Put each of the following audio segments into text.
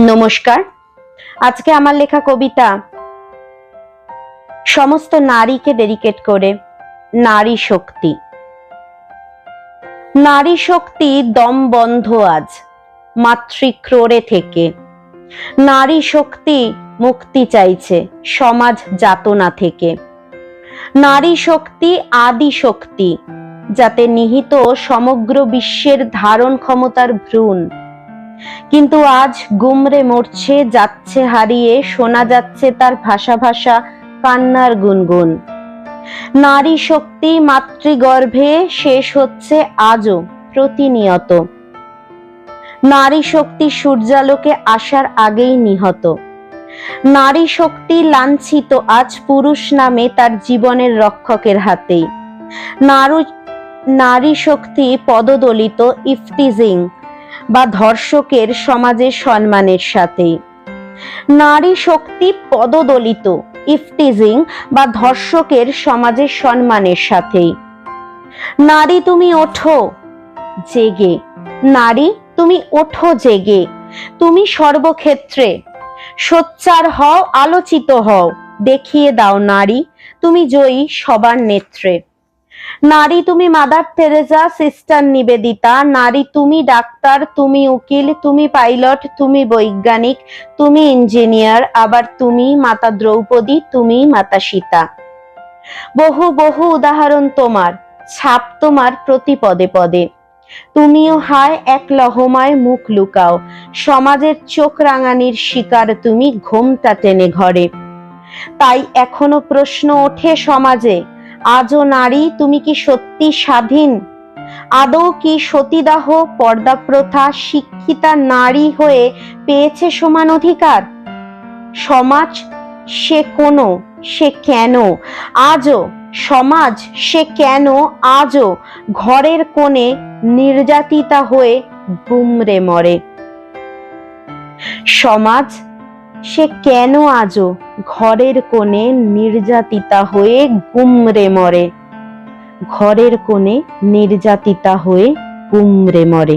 নমস্কার। আজকে আমার লেখা কবিতা, সমস্ত নারীকে ডেডিকেট করে, নারী শক্তি। নারী শক্তি দম বন্ধ আজ, মাতৃক্রোড়ে থেকে। নারী শক্তি মুক্তি চাইছে সমাজ যাতনা থেকে। নারী শক্তি আদি শক্তি, যাতে নিহিত সমগ্র বিশ্বের ধারণ ক্ষমতার ভ্রূণ কিন্তু আজ গুমরে মরছে, যাচ্ছে হারিয়ে, শোনা যাচ্ছে তার ভাষা ভাষা, কান্নার গুনগুন। নারী শক্তি মাতৃগর্ভে শেষ হচ্ছে আজও প্রতিনিয়ত। নারী শক্তি সূর্যালোকে আসার আগেই নিহত। নারী শক্তি লাঞ্ছিত আজ পুরুষ নামে তার জীবনের রক্ষকের হাতেই। নারী নারী শক্তি পদদলিত ইফতিজিং। বা ধর্ষকের সমাজের সম্মানের সাথে। নারী শক্তি পদদলিত ইফটিজিং বা ধর্ষকের সমাজের সম্মানের সাথে। নারী তুমি ওঠো, জেগে। নারী তুমি ওঠো জেগে, তুমি সর্বক্ষেত্রে। সোচ্চার হও, আলোচিত হও, দেখিয়ে দাও নারী, তুমি জয়ী সবার নেত্রে। নারী তুমি মাদার তেরেজা সিস্টার নিবেদিতা। নারী তুমি ডাক্তার, তুমি উকিল, তুমি পাইলট তুমি বৈজ্ঞানিক, তুমি ইঞ্জিনিয়ার আবার তুমি মাতা দ্রৌপদী, তুমি মাতা সীতা। বহু বহু উদাহরণ তোমার, ছাপ তোমার প্রতি পদে পদে। তুমিও হায়, এক লহমায় মুখ লুকাও। সমাজের চোখ রাঙানির শিকার তুমি ঘোমটা টেনে ঘরে। তাই এখনও প্রশ্ন ওঠে সমাজে আজও নারী, তুমি কি সত্যি স্বাধীন? আদৌ কি সতীদাহ পর্দা প্রথা শিক্ষিতা নারী হয়ে পেয়েছে সমান অধিকার? সমাজ সে কোনো, সে কেন? আজও, সমাজ সে কেন? আজও ঘরের কোণে নির্যাতিতা হয়ে গুমরে মরে। সমাজ সে কেন আজও ঘরের কোণে নির্যাতিতা হয়ে গুমরে মরে? ঘরের কোণে নির্যাতিতা হয়ে গুমরে মরে।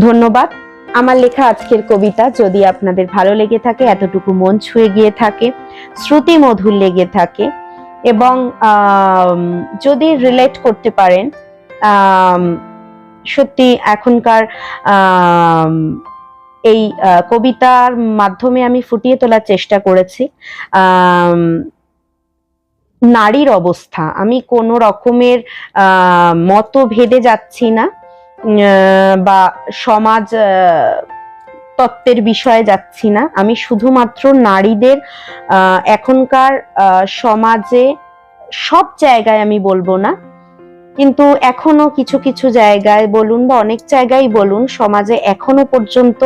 ধন্যবাদ। আমার লেখা আজকের কবিতা যদি আপনাদের ভালো লেগে থাকে, এতটুকু মন ছুঁয়ে গিয়ে থাকে শ্রুতি মধুর লেগে থাকে এবং যদি রিলেট করতে পারেন সত্যি এখনকার এই কবিতার মাধ্যমে আমি ফুটিয়ে তোলার চেষ্টা করেছি। নারীর অবস্থা। আমি কোনো রকমের আহ, মতভেদে যাচ্ছি না বা সমাজ তত্ত্বের বিষয়ে যাচ্ছি না। আমি শুধুমাত্র নারীদের এখনকার সমাজে সব জায়গায় আমি বলব না। কিন্তু এখনও কিছু কিছু জায়গায় বলুন বা অনেক জায়গায় বলুন, সমাজে এখনও পর্যন্ত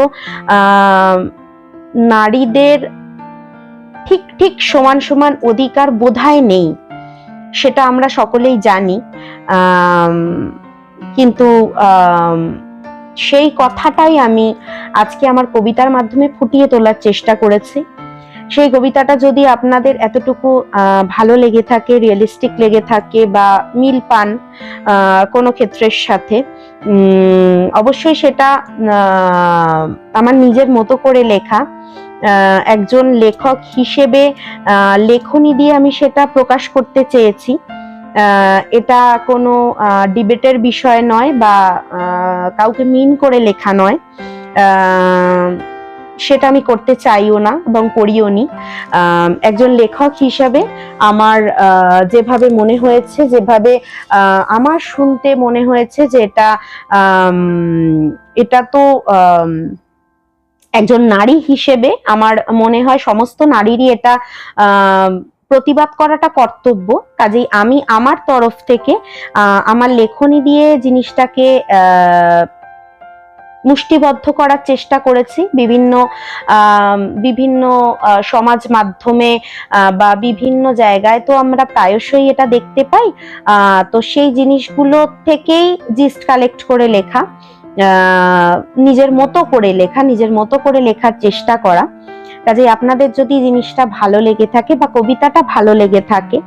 নারীদের ঠিক ঠিক সমান সমান অধিকার বোধহয় নেই, সেটা আমরা সকলেই জানি। কিন্তু সেই কথাটাই আমি আজকে আমার কবিতার মাধ্যমে ফুটিয়ে তোলার চেষ্টা করেছি। সেই কবিতাটা যদি আপনাদের এতটুকু ভালো লেগে থাকে রিয়েলিস্টিক লেগে থাকে বা মিল পান কোনো ক্ষেত্রের সাথে অবশ্যই সেটা আমার নিজের মতো করে লেখা একজন লেখক হিসেবে লেখনী দিয়ে আমি সেটা প্রকাশ করতে চেয়েছি। এটা কোনো ডিবেটের বিষয় নয় বা কাউকে মিন করে লেখা নয়। সেটা আমি করতে চাইও না এবং করিও নি। একজন লেখক হিসাবে আমার যেভাবে মনে হয়েছে, যেভাবে আমার শুনতে মনে হয়েছে যে এটা এটা তো একজন নারী হিসেবে আমার মনে হয় সমস্ত নারীরই এটা প্রতিবাদ করাটা কর্তব্য। কাজেই আমি আমার তরফ থেকে আমার লেখনী দিয়ে জিনিসটাকে মুষ্টিবদ্ধ করার চেষ্টা করেছি। বিভিন্ন বিভিন্ন সমাজ মাধ্যমে বা বিভিন্ন জায়গায় তো আমরা প্রায়শই এটা দেখতে পাই। তো সেই জিনিসগুলো থেকেই জিস্ট কালেক্ট করে লেখা নিজের মতো করে লেখা, নিজের মতো করে লেখার চেষ্টা করা। কাজে আপনাদের যদি জিনিসটা ভালো লেগে থাকে বা কবিতাটা ভালো লেগে থাকে,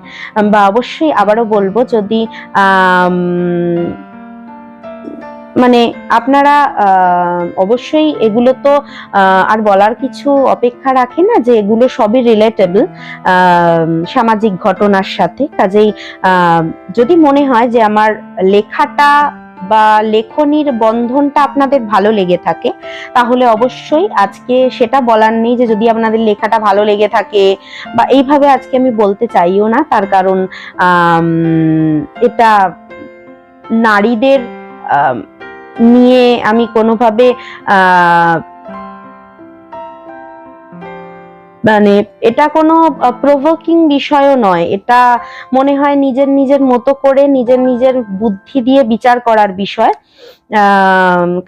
বা অবশ্যই আবারও বলব যদি মানে আপনারা অবশ্যই এগুলো তো আর বলার কিছু অপেক্ষা রাখে না যে এগুলো সবই রিলেটেবল সামাজিক ঘটনার সাথে। কাজেই যদি মনে হয় যে আমার লেখাটা বা লেখনির বন্ধনটা আপনাদের ভালো লেগে থাকে, তাহলে অবশ্যই আজকে সেটা বলার নেই যে যদি আপনাদের লেখাটা ভালো লেগে থাকে বা এইভাবে আজকে আমি বলতে চাইও না, তার কারণ এটা নারীদের নিয়ে আমি কোনোভাবে আহ, মানে এটা কোনো প্রভোকিং বিষয়ও নয়। এটা মনে হয় নিজের নিজের মতো করে, নিজের নিজের বুদ্ধি দিয়ে বিচার করার বিষয়।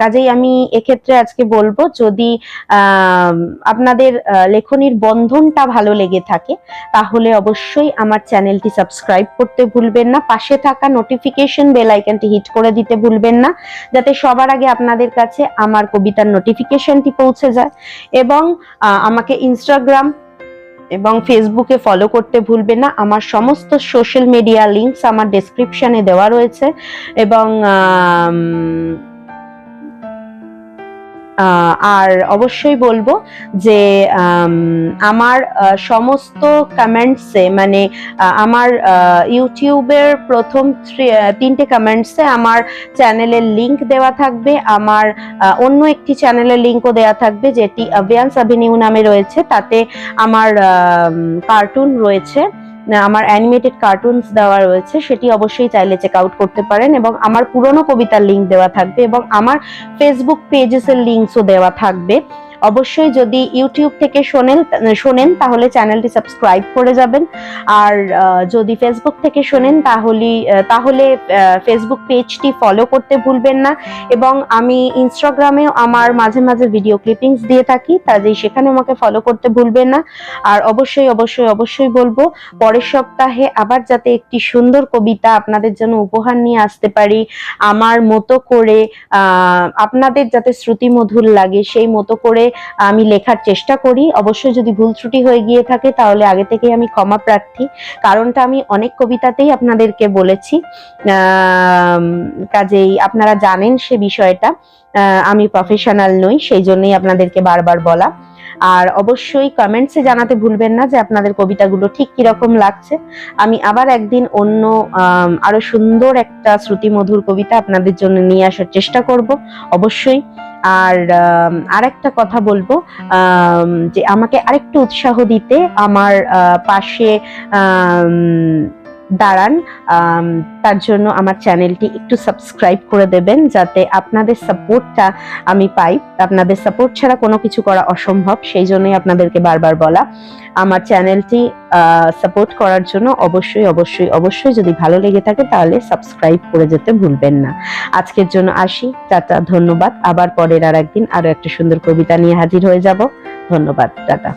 কাজেই আমি এক্ষেত্রে আজকে বলব, যদি আপনাদের লেখনির বন্ধনটা ভালো লেগে থাকে, তাহলে অবশ্যই আমার চ্যানেলটি সাবস্ক্রাইব করতে ভুলবেন না। পাশে থাকা নোটিফিকেশন বেল আইকনটি হিট করে দিতে ভুলবেন না, যাতে সবার আগে আপনাদের কাছে আমার কবিতার নোটিফিকেশনটি পৌঁছে যায়। এবং আমাকে ইনস্টাগ্রাম এবং ফেসবুকে ফলো করতে ভুলবে না। আমার সমস্ত সোশ্যাল মিডিয়া লিঙ্কস আমার ডেসক্রিপশানে দেওয়া রয়েছে এবং আর অবশ্যই বলব যে আমার সমস্ত কমেন্টসে মানে আমার ইউটিউবের প্রথম তিনটে কমেন্টসে আমার চ্যানেলের লিংক দেওয়া থাকবে। আমার অন্য একটি চ্যানেলের লিঙ্কও দেওয়া থাকবে, যেটি অভিয়ান্স অভিনিউ নামে রয়েছে। তাতে আমার কার্টুন রয়েছে। আমার অ্যানিমেটেড কার্টুনস দেওয়া রয়েছে, সেটি অবশ্যই চাইলে চেক আউট করতে পারেন এবং আমার পুরনো কবিতার লিঙ্ক দেওয়া থাকবে এবং আমার ফেসবুক পেজেসের লিঙ্কসও দেওয়া থাকবে। অবশ্যই যদি ইউটিউব থেকে শোনেন শোনেন, তাহলে চ্যানেলটি সাবস্ক্রাইব করে যাবেন। আর যদি ফেসবুক থেকে শোনেন, তাহলে তাহলে ফেসবুক পেজটি ফলো করতে ভুলবেন না। এবং আমি ইনস্টাগ্রামেও আমার মাঝে মাঝে ভিডিও ক্লিপিংস দিয়ে থাকি কাজেই সেখানে আমাকে ফলো করতে ভুলবেন না। আর অবশ্যই অবশ্যই অবশ্যই বলব, পরের সপ্তাহে আবার যাতে একটি সুন্দর কবিতা আপনাদের জন্য উপহার নিয়ে আসতে পারি, আমার মতো করে আপনাদের যাতে শ্রুতি মধুর লাগে, সেই মতো করে আমি লেখার চেষ্টা করি। অবশ্যই যদি ভুল ত্রুটি হয়ে গিয়ে থাকে, তাহলে আগে থেকেই আমি ক্ষমা প্রার্থী। কারণটা আমি অনেক কবিতাতেই আপনাদেরকে বলেছি। কাজেই আপনারা জানেন সে বিষয়টা। আমি প্রফেশনাল নই, সেই জন্যই আপনাদেরকে বারবার বলা। আর অবশ্যই কমেন্টসে জানাতে ভুলবেন না যে আপনাদের কবিতাগুলো ঠিক কীরকম লাগছে। আমি আবার একদিন অন্য আরও সুন্দর একটা শ্রুতিমধুর কবিতা আপনাদের জন্য নিয়ে আসার চেষ্টা করব, অবশ্যই। আর আরেকটা কথা বলব যে আমাকে আরেকটু উৎসাহ দিতে আমার পাশে দাঁড়ান তার জন্য আমার চ্যানেলটি একটু সাবস্ক্রাইব করে দেবেন যাতে আপনাদের সাপোর্টটা আমি পাই। আপনাদের সাপোর্ট ছাড়া কোনো কিছু করা অসম্ভব, সেই জন্যই আপনাদেরকে বারবার বলা। আমার চ্যানেলটি সাপোর্ট করার জন্য অবশ্যই অবশ্যই অবশ্যই যদি ভালো লেগে থাকে তাহলে সাবস্ক্রাইব করে যেতে ভুলবেন না। আজকের জন্য আসি, টাটা, ধন্যবাদ। আবার পরের আর একদিন আরও একটা সুন্দর কবিতা নিয়ে হাজির হয়ে যাব। ধন্যবাদ, টাটা।